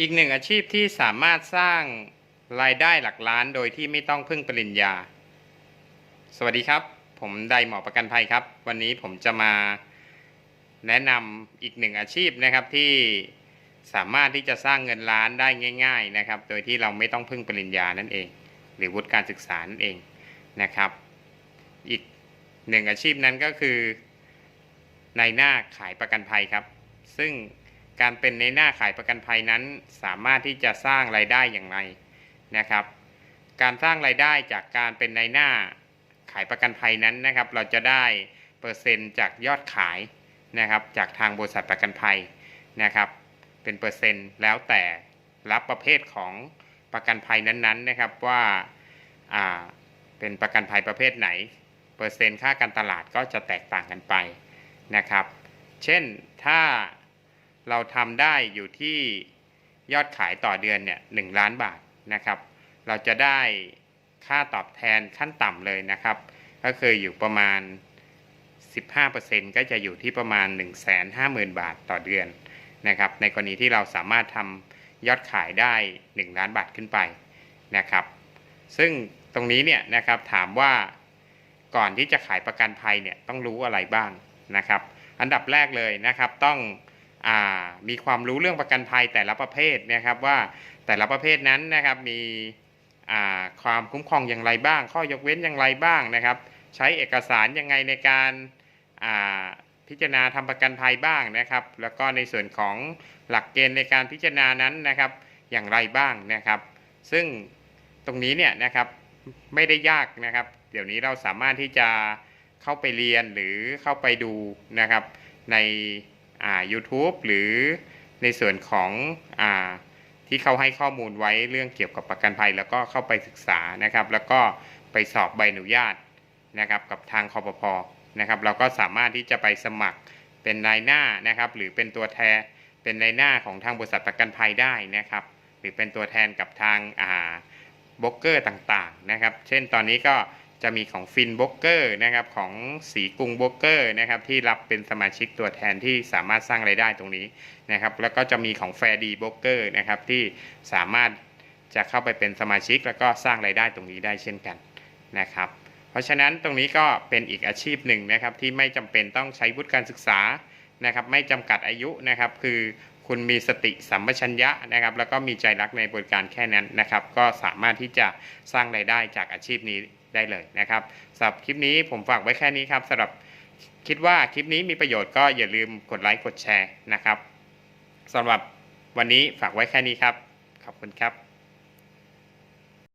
อีกหนึ่งอาชีพที่สามารถสร้างรายได้หลักล้านโดยที่ไม่ต้องพึ่งปริญญา สวัสดีครับ ผมไดหมอประกันภัยครับ วันนี้ผมจะมาแนะนำอีกหนึ่งอาชีพนะครับที่สามารถที่จะสร้างเงินล้านได้ง่าย ๆนะครับ โดยที่เราไม่ต้องพึ่งปริญญานั่นเอง หรือวุฒิการศึกษานั่นเองนะครับ อีกหนึ่งอาชีพนั้นก็คือในหน้าขายประกันภัยครับ ซึ่ง การเป็นในหน้าขายประกันภัยนั้น สามารถที่จะสร้างรายได้อย่างไรนะครับ การสร้างรายได้จากการเป็นในหน้าขายประกันภัยนั้นนะครับ เราจะได้เปอร์เซ็นต์จากยอดขายนะครับจากทางบริษัทประกันภัยนะครับ เป็นเปอร์เซ็นต์แล้วแต่รับประเภทของประกันภัยนั้นๆนะครับว่าอ่าเป็นประกันภัยประเภทไหน เปอร์เซ็นต์ค่าการตลาดก็จะแตกต่างกันไปนะครับ เช่นถ้า เราทำได้อยู่ที่ยอดขายต่อเดือนเนี่ยหล้านบาทนะครับ เราจะได้ค่าตอบแทนขั้นต่ำเลยนะครับ ก็คืออยู่ประมาณ 15%ก็จะอยู่ที่ประมาณ 150,000 บาทต่อเดือนนะครับ ในกรณีที่เราสามารถทำยอดขายได้ 1 ล้านบาทขึ้นไปนะครับ ซึ่งตรงนี้เนี่ยนะครับถามว่าก่อนที่จะขายประกันภัยเนี่ยต้องรู้อะไรบ้างนะครับ อันดับแรกเลยนะครับต้อง มีความรู้เรื่องประกันภัยแต่ละประเภทนะครับว่าแต่ละประเภทนั้นนะครับมีความคุ้มครองอย่างไรบ้าง ข้อยกเว้นอย่างไรบ้างนะครับ ใช้เอกสารยังไงในการพิจารณาทำประกันภัยบ้างนะครับ แล้วก็ในส่วนของหลักเกณฑ์ในการพิจารณานั้นนะครับอย่างไรบ้างนะครับ ซึ่งตรงนี้เนี่ยนะครับไม่ได้ยากนะครับ เดี๋ยวนี้เราสามารถที่จะเข้าไปเรียนหรือเข้าไปดูนะครับใน YouTube หรือในส่วนของอ่าที่เขาให้ข้อมูลไว้เรื่องเกี่ยวกับประกันภัย แล้วก็เข้าไปศึกษานะครับ แล้วก็ไปสอบใบอนุญาตนะครับกับทางคอปพนะครับ เราก็สามารถที่จะไปสมัครเป็นนายหน้านะครับ หรือเป็นตัวแทนเป็นนายหน้าของทางบริษัทประกันภัยได้นะครับ หรือเป็นตัวแทนกับทางอ่าบล็อกเกอร์ต่างๆนะครับ เช่นตอนนี้ก็ จะมีของฟินบล็อกเกอร์นะครับของสีกรุงบล็อกเกอร์นะครับที่รับเป็นสมาชิกตัวแทนที่สามารถสร้างไรายได้ตรงนี้นะครับแล้วก็จะมีของแฟร์ดีบล็อกเกอร์นะครับที่สามารถจะเข้าไปเป็นสมาชิกแล้วก็สร้างไรายได้ตรงนี้ได้เช่นกันนะครับเพราะฉะนั้นตรงนี้ก็เป็นอีกอาชีพหนึ่งนะครับที่ไม่จำเป็นต้องใช้วุฒิการศึกษานะครับไม่จำกัดอายุนะครับคือ คุณมีสติสัมปชัญญะนะครับ แล้วก็มีใจรักในบริการแค่นั้นนะครับ ก็สามารถที่จะสร้างรายได้จากอาชีพนี้ได้เลยนะครับสำหรับคลิปนี้ผมฝากไว้แค่นี้ครับสำหรับคิดว่าคลิปนี้มีประโยชน์ก็อย่าลืมกดไลค์กดแชร์นะครับสำหรับวันนี้ฝากไว้แค่นี้ครับ ขอบคุณครับ